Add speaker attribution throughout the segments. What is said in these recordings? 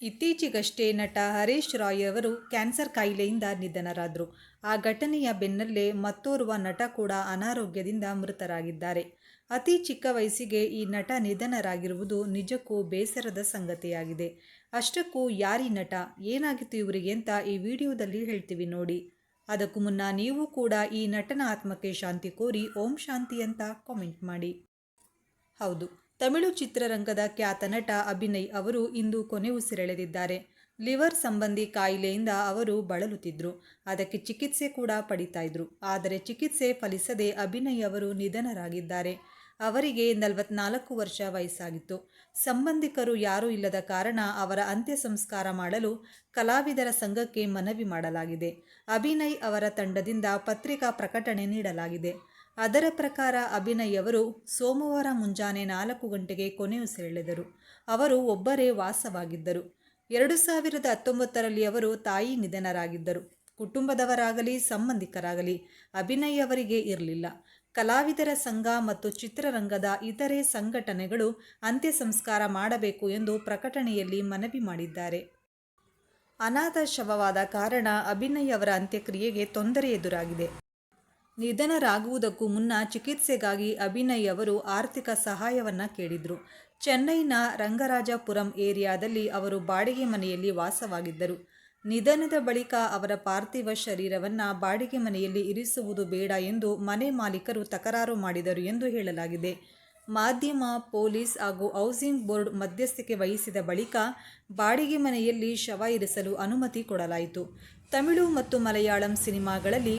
Speaker 1: ಇತ್ತೀಚೆಗಷ್ಟೇ ನಟ ಹರೀಶ್ ರಾಯ್ ಅವರು ಕ್ಯಾನ್ಸರ್ ಕಾಯಿಲೆಯಿಂದ ನಿಧನರಾದರು. ಆ ಘಟನೆಯ ಬೆನ್ನಲ್ಲೇ ಮತ್ತೋರ್ವ ನಟ ಕೂಡ ಅನಾರೋಗ್ಯದಿಂದ ಮೃತರಾಗಿದ್ದಾರೆ. ಅತಿ ಚಿಕ್ಕ ವಯಸ್ಸಿಗೆ ಈ ನಟ ನಿಧನರಾಗಿರುವುದು ನಿಜಕ್ಕೂ ಬೇಸರದ ಸಂಗತಿಯಾಗಿದೆ. ಅಷ್ಟಕ್ಕೂ ಯಾರಿ ನಟ, ಏನಾಗಿತ್ತು ಇವರಿಗೆ ಅಂತ ಈ ವಿಡಿಯೋದಲ್ಲಿ ಹೇಳ್ತೀವಿ ನೋಡಿ. ಅದಕ್ಕೂ ಮುನ್ನ ನೀವು ಕೂಡ ಈ ನಟನ ಆತ್ಮಕ್ಕೆ ಶಾಂತಿ ಕೋರಿ ಓಂ ಶಾಂತಿ ಅಂತ ಕಾಮೆಂಟ್ ಮಾಡಿ. ಹೌದು. ತಮಿಳು ಚಿತ್ರರಂಗದ ಖ್ಯಾತ ನಟ ಅಭಿನಯ್ ಅವರು ಇಂದು ಕೊನೆ ಉಸಿರೆಳೆದಿದ್ದಾರೆ. ಲಿವರ್ ಸಂಬಂಧಿ ಕಾಯಿಲೆಯಿಂದ ಅವರು ಬಳಲುತ್ತಿದ್ದರು ಅದಕ್ಕೆ ಚಿಕಿತ್ಸೆ ಕೂಡ ಪಡಿತಾ ಇದ್ರು. ಆದರೆ ಚಿಕಿತ್ಸೆ ಫಲಿಸದೆ ಅಭಿನಯ್ ಅವರು ನಿಧನರಾಗಿದ್ದಾರೆ. ಅವರಿಗೆ ನಲವತ್ನಾಲ್ಕು ವರ್ಷ ವಯಸ್ಸಾಗಿತ್ತು. ಸಂಬಂಧಿಕರು ಯಾರೂ ಇಲ್ಲದ ಕಾರಣ ಅವರ ಅಂತ್ಯ ಸಂಸ್ಕಾರ ಮಾಡಲು ಕಲಾವಿದರ ಸಂಘಕ್ಕೆ ಮನವಿ ಮಾಡಲಾಗಿದೆ. ಅಭಿನಯ್ ಅವರ ತಂಡದಿಂದ ಪತ್ರಿಕಾ ಪ್ರಕಟಣೆ ನೀಡಲಾಗಿದೆ. ಅದರ ಪ್ರಕಾರ ಅಭಿನಯ್ ಅವರು ಸೋಮವಾರ ಮುಂಜಾನೆ ನಾಲ್ಕು ಗಂಟೆಗೆ ಕೊನೆಯುಸಿರೆಳೆದರು ಅವರು ಒಬ್ಬರೇ ವಾಸವಾಗಿದ್ದರು. ಎರಡು ಸಾವಿರದ ಹತ್ತೊಂಬತ್ತರಲ್ಲಿ ಅವರು ತಾಯಿ ನಿಧನರಾಗಿದ್ದರು. ಕುಟುಂಬದವರಾಗಲಿ, ಸಂಬಂಧಿಕರಾಗಲಿ, ಅಭಿನಯ್ ಅವರಿಗೆ ಇರಲಿಲ್ಲ. ಕಲಾವಿದರ ಸಂಘ ಮತ್ತು ಚಿತ್ರರಂಗದ ಇತರೆ ಸಂಘಟನೆಗಳು ಅಂತ್ಯ ಸಂಸ್ಕಾರ ಮಾಡಬೇಕು ಎಂದು ಪ್ರಕಟಣೆಯಲ್ಲಿ ಮನವಿ ಮಾಡಿದ್ದಾರೆ. ಅನಾಥ ಶವವಾದ ಕಾರಣ ಅಭಿನಯ್ ಅವರ ಅಂತ್ಯಕ್ರಿಯೆಗೆ ತೊಂದರೆ ಎದುರಾಗಿದೆ. ನಿಧನರಾಗುವುದಕ್ಕೂ ಮುನ್ನ ಚಿಕಿತ್ಸೆಗಾಗಿ ಅಭಿನಯ್ ಅವರು ಆರ್ಥಿಕ ಸಹಾಯವನ್ನು ಕೇಳಿದರು. ಚೆನ್ನೈನ ರಂಗರಾಜಪುರಂ ಏರಿಯಾದಲ್ಲಿ ಅವರು ಬಾಡಿಗೆ ಮನೆಯಲ್ಲಿ ವಾಸವಾಗಿದ್ದರು. ನಿಧನದ ಬಳಿಕ ಅವರ ಪಾರ್ಥಿವ ಶರೀರವನ್ನು ಬಾಡಿಗೆ ಮನೆಯಲ್ಲಿ ಇರಿಸುವುದು ಬೇಡ ಎಂದು ಮನೆ ಮಾಲೀಕರು ತಕರಾರು ಮಾಡಿದರು ಎಂದು ಹೇಳಲಾಗಿದೆ. ಮಾಧ್ಯಮ, ಪೊಲೀಸ್ ಹಾಗೂ ಹೌಸಿಂಗ್ ಬೋರ್ಡ್ ಮಧ್ಯಸ್ಥಿಕೆ ವಹಿಸಿದ ಬಳಿಕ ಬಾಡಿಗೆ ಮನೆಯಲ್ಲಿ ಶವ ಇರಿಸಲು ಅನುಮತಿ ಕೊಡಲಾಯಿತು. ತಮಿಳು ಮತ್ತು ಮಲಯಾಳಂ ಸಿನಿಮಾಗಳಲ್ಲಿ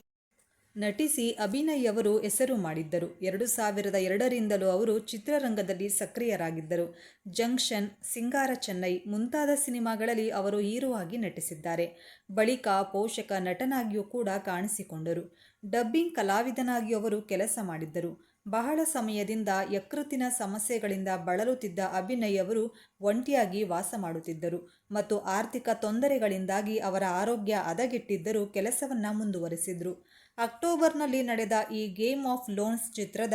Speaker 1: ನಟಿಸಿ ಅಭಿನಯ್ ಅವರು ಹೆಸರು ಮಾಡಿದ್ದರು. ಎರಡು ಸಾವಿರದ ಎರಡರಿಂದಲೂ ಅವರು ಚಿತ್ರರಂಗದಲ್ಲಿ ಸಕ್ರಿಯರಾಗಿದ್ದರು. ಜಂಕ್ಷನ್, ಸಿಂಗಾರ ಚೆನ್ನೈ ಮುಂತಾದ ಸಿನಿಮಾಗಳಲ್ಲಿ ಅವರು ಹೀರೋ ಆಗಿ ನಟಿಸಿದ್ದಾರೆ. ಬಳಿಕ ಪೋಷಕ ನಟನಾಗಿಯೂ ಕೂಡ ಕಾಣಿಸಿಕೊಂಡರು. ಡಬ್ಬಿಂಗ್ ಕಲಾವಿದನಾಗಿ ಅವರು ಕೆಲಸ ಮಾಡಿದ್ದರು. ಬಹಳ ಸಮಯದಿಂದ ಯಕೃತ್ತಿನ ಸಮಸ್ಯೆಗಳಿಂದ ಬಳಲುತ್ತಿದ್ದ ಅಭಿನಯ್ ಅವರು ಒಂಟಿಯಾಗಿ ವಾಸ ಮಾಡುತ್ತಿದ್ದರು ಮತ್ತು ಆರ್ಥಿಕ ತೊಂದರೆಗಳಿಂದಾಗಿ ಅವರ ಆರೋಗ್ಯ ಹದಗೆಟ್ಟಿದ್ದರೂ ಕೆಲಸವನ್ನು ಮುಂದುವರೆಸಿದರು. ಅಕ್ಟೋಬರ್ನಲ್ಲಿ ನಡೆದ ಈ ಗೇಮ್ ಆಫ್ ಲೋನ್ಸ್ ಚಿತ್ರದ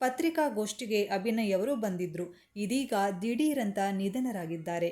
Speaker 1: ಪತ್ರಿಕಾಗೋಷ್ಠಿಗೆ ಅಭಿನಯ್ ಅವರು ಬಂದಿದ್ದರು ಇದೀಗ ದಿಢೀರಂತ ನಿಧನರಾಗಿದ್ದಾರೆ.